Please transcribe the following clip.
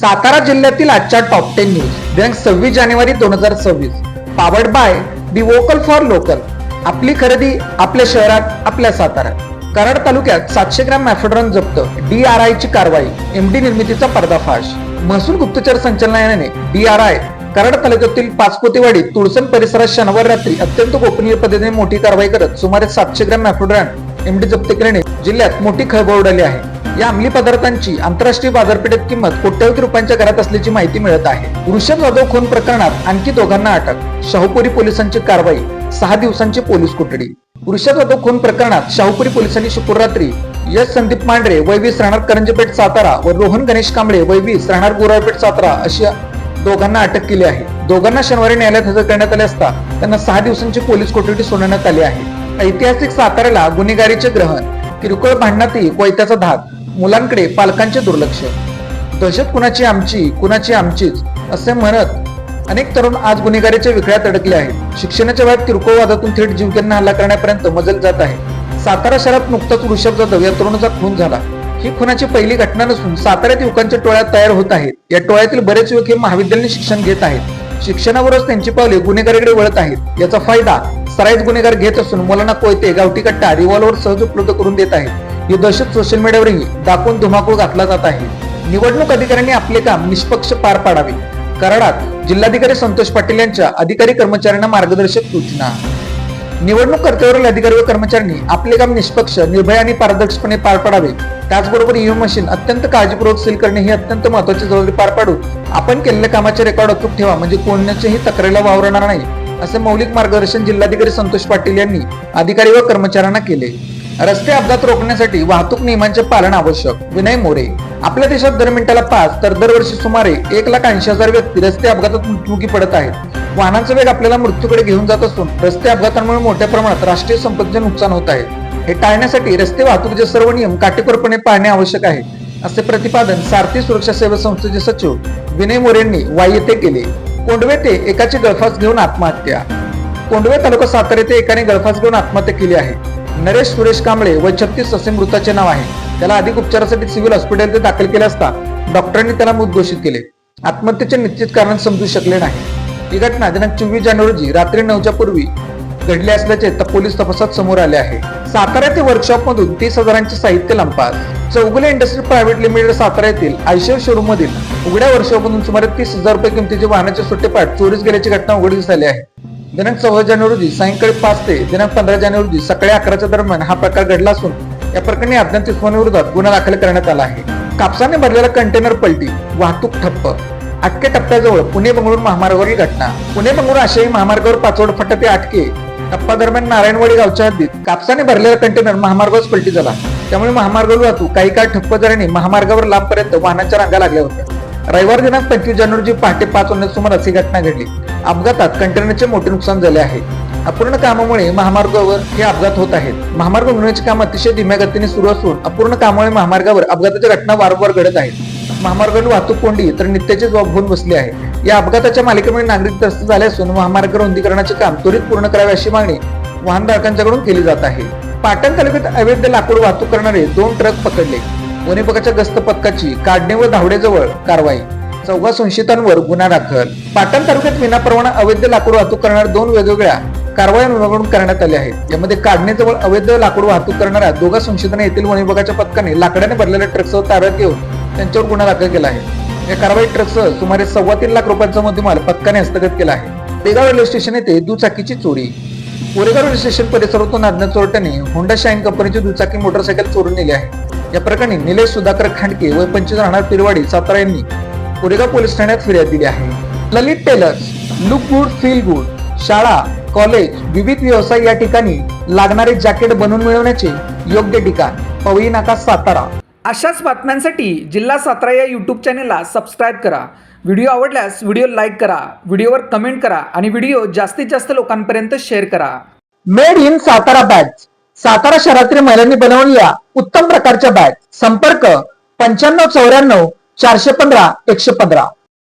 सातारा जिल्ह्यातील आजच्या top ten news दिनांक सव्वीस जानेवारी दोन हजार सव्वीस. Powered by the vocal for local आपली खरेदी आपल्या शहरात आपल्या साताऱ्यात. कराड तालुक्यात सातशे ग्रॅम मॅफेड्रॉन जप्त. डी आर आय ची कारवाई. एमडी निर्मितीचा पर्दाफाश. महसूल गुप्तचर संचालनालयाने डी आर आय कराड तालुक्यातील पाचपोतेवाडी तुळसण परिसरात शनिवार रात्री अत्यंत गोपनीय पद्धतीने मोठी कारवाई करत सुमारे सातशे ग्रॅम मॅफेड्रॉन एमडी जप्त केल्याने जिल्ह्यात मोठी खळबळ उडाली आहे. या अंमली पदार्थांची आंतरराष्ट्रीय बाजारपेठेत किंमत कोट्यवधी रुपयांच्या घरात असल्याची माहिती मिळत आहे. वृषभ जाधव खून प्रकरणात आणखी दोघांना अटक. शाहूपुरी पोलिसांची कारवाई. सहा दिवसांची पोलीस कोठडी. वृषभ जाधव खून प्रकरणात शाहूपुरी पोलिसांनी शुक्रवार रात्री यश संदीप मांढरे वैवीस राहणार करंजपेठ सातारा व रोहन गणेश कांबळे वैवीस राहणार गुराळपेठ सातारा अशी दोघांना अटक केली आहे. दोघांना शनिवारी न्यायालयात हजर करण्यात आले असता त्यांना सहा दिवसांची पोलीस कोठडी सोडण्यात आली आहे. ऐतिहासिक साताऱ्याला गुन्हेगारीचे ग्रहण. किरकोळ भांडणातही कोयत्याचा धाक. मुलांकडे पालकांचे दुर्लक्ष. दहशत कुणाची आमची कुणाची आमचीच असे म्हणत अनेक तरुण आज गुन्हेगारीच्या विखळ्यात अडकले आहेत. शिक्षणाच्या वेळात किरकोळ वादातून थेट जीवकांना हल्ला करण्यापर्यंत मजल जात आहे. सातारा शहरात नुकताच ऋषभ जाधव या तरुणाचा खून झाला. ही खुनाची पहिली घटना नसून साताऱ्यात युवकांच्या टोळ्या तयार होत आहेत. या टोळ्यातील बरेच युवक हे महाविद्यालयीन शिक्षण घेत आहेत. शिक्षणावरच त्यांची पावले गुन्हेगारीकडे वळत आहेत. याचा फायदा सराईत गुन्हेगार घेत असून मुलांना कोयते गावठी कट्टा रिव्हॉल्व्हर सहज उपलब्ध करून देत आहेत. ही दहशत सोशल मीडियावरही दाखवून धुमाकूळ घातला जात आहे. निवडणूक अधिकाऱ्यांनी आपले काम निष्पक्ष पार पाडावे. कराडात जिल्हाधिकारी संतोष पाटील यांच्या अधिकारी कर्मचाऱ्यांना मार्गदर्शक सूचना. निवडणूक कर्तव्यावरील अधिकारी व कर्मचाऱ्यांनी आपले काम निष्पक्ष निर्भय आणि पारदर्शकपणे पार पाडावे. त्याचबरोबर ईव्हीएम मशीन अत्यंत काळजीपूर्वक सील करणे ही अत्यंत महत्वाची जबाबदारी पार पाडून आपण केलेल्या कामाचे रेकॉर्ड अचूक ठेवा म्हणजे कोणाच्याही तक्रारीला वावरणार नाही असे मौलिक मार्गदर्शन जिल्हाधिकारी संतोष पाटील यांनी अधिकारी व कर्मचाऱ्यांना केले. रस्ते अपघात रोखण्यासाठी वाहतूक नियमांचे पालन आवश्यक. विनय मोरे. आपल्या देशात दर मिनिटाला पाच तर दरवर्षी सुमारे एक लाख ऐंशी हजार व्यक्ती रस्ते अपघातात मृत्युमुखी पडत आहेत. वाहनांचा वेग आपल्याला मृत्यूकडे घेऊन जात असून रस्ते अपघातांमुळे मोठ्या प्रमाणात राष्ट्रीय संपत्तीचे नुकसान होत आहे. हे टाळण्यासाठी रस्ते वाहतुकीचे सर्व नियम काटेकोरपणे पाळणे आवश्यक आहे असे प्रतिपादन सारथी सुरक्षा सेवा संस्थेचे सचिव विनय मोरेंनी वाई येथे केले. कोंडवे ते एकाची गळफास घेऊन आत्महत्या. कोंडवे तालुका सातारा येथे एकाने गळफास घेऊन आत्महत्या केली आहे. नरेश सुरेश कांबळे व छत्तीस असे मृताचे नाव आहे. त्याला अधिक उपचारासाठी सिव्हिल हॉस्पिटल दाखल केले असता डॉक्टरांनी त्याला मृत घोषित केले. आत्महत्येचे निश्चित कारण समजू शकले नाही. ही घटना दिनांक चोवीस जानेवारी रोजी रात्री नऊच्या पूर्वी घडली असल्याचे पोलीस तपासात समोर आले आहे. सातारा ते वर्कशॉप मधून तीस हजारांचे साहित्य लंपास Chougule industry private limited Satara येथील आयशर शोरूम मधील उघड्या वर्कशॉप मधून सुमारे तीस हजार रुपये किमतीचे वाहनाचे सुट्टेपाठ चोरीस गेल्याची घटना उघडकीस आली आहे. दिनांक चौदा जानेवारी रोजी सायंकाळी पाच ते दिनांक पंधरा जानेवारी रोजी सकाळी अकराच्या दरम्यान हा प्रकार घडला असून या प्रकरणी अज्ञात विरोधात गुन्हा दाखल करण्यात आला आहे. कापसाने भरलेला कंटेनर पलटी वाहतूक ठप्प. आटके टप्प्याजवळ पुणे बंगळूर महामार्गावरील घटना. पुणे बंगळूर आशियाई महामार्गावर पाचवड फाटा ते आटके टप्पा दरम्यान नारायणवाडी गावच्या हद्दीत कापसाने भरलेला कंटेनर महामार्गावर पलटी झाला. त्यामुळे महामार्गावर वाहतूक काही काळ ठप्प झाल्याने महामार्गावर लांबपर्यंत वाहनांच्या रांगा लागल्या होत्या. रविवार दिनांक पंचवीस जानेवारी पहाटे पाच वाजण्याच्या सुमारास ही घटना घडली. अपघातात कंटेनरचे मोठे नुकसान झाले आहे. अपूर्ण कामामुळे महामार्गावर हे अपघात होत आहेत. महामार्ग बनवण्याचे काम अतिशय धीम्या गतीने सुरू असून अपूर्ण कामामुळे महामार्गावर अपघाताच्या घटना वारंवार घडत आहेत महामार्गावर वाहतूक कोंडी तर नित्याची जबाब होऊन बसली आहे. या अपघाताच्या मालिकेमुळे नागरिक त्रस्त झाले असून महामार्ग रुंदीकरणाचे काम त्वरित पूर्ण करावे अशी मागणी वाहनधारकांच्याकडून केली जात आहे. पाटण तालुक्यात अवैध लाकूड वाहतूक करणारे दोन ट्रक पकडले. वन विभागाच्या गस्त पथकाची काढणे व धावडेजवळ कारवाई. चौघा संशयितांवर गुन्हा दाखल. पाटण तालुक्यात विनापरवाना अवैध लाकूड वाहतूक करणाऱ्या दोन वेगवेगळ्या कारवाया विभागाकडून करण्यात आल्या आहेत. यामध्ये काढणेजवळ अवैध लाकूड वाहतूक करणाऱ्या दोघा संशयितांना येथील वन विभागाच्या पथकाने लाकडाने भरलेल्या ट्रकसह ताब्यात घेऊन त्यांच्यावर गुन्हा दाखल केला आहे. या कारवाई ट्रकसह सुमारे सव्वा तीन लाख रुपयांचा मुद्देमाल पथकाने हस्तगत केला आहे. बेगाव रेल्वे स्टेशन येथे दुचाकीची चोरी. कोरेगाव रेल्वे स्टेशन परिसरातून अज्ञात चोरट्याने होंडा शाईन कंपनीची दुचाकी मोटरसायकल चोरून नेली आहे. या प्रकरणी निलेश सुधाकर खांडके वय पंचवीस राहणार पिरवाडी सातारा यांनी कोरेगाव पोलीस ठाण्यात फिर्याद दिली आहे. Lalit tailors look good feel good शाळा कॉलेज विविध व्यवसाय या ठिकाणी लागणारे जॅकेट बनवून मिळवण्याचे योग्य ठिकाण पवई नाका सातारा. अशाच बातम्यांसाठी जिल्हा सातारा या यूट्यूब चॅनेलला सबस्क्राईब करा. व्हिडिओ आवडल्यास व्हिडिओ लाईक करा व्हिडिओवर कमेंट करा आणि व्हिडिओ जास्तीत जास्त लोकांपर्यंत शेअर करा. Made in Satara bag Satara शहरातील महिलांनी बनवलेल्या उत्तम प्रकारच्या बॅग. संपर्क पंच्याण्णव चौऱ्याण्णव चारशे पंधरा एकशे पंधरा.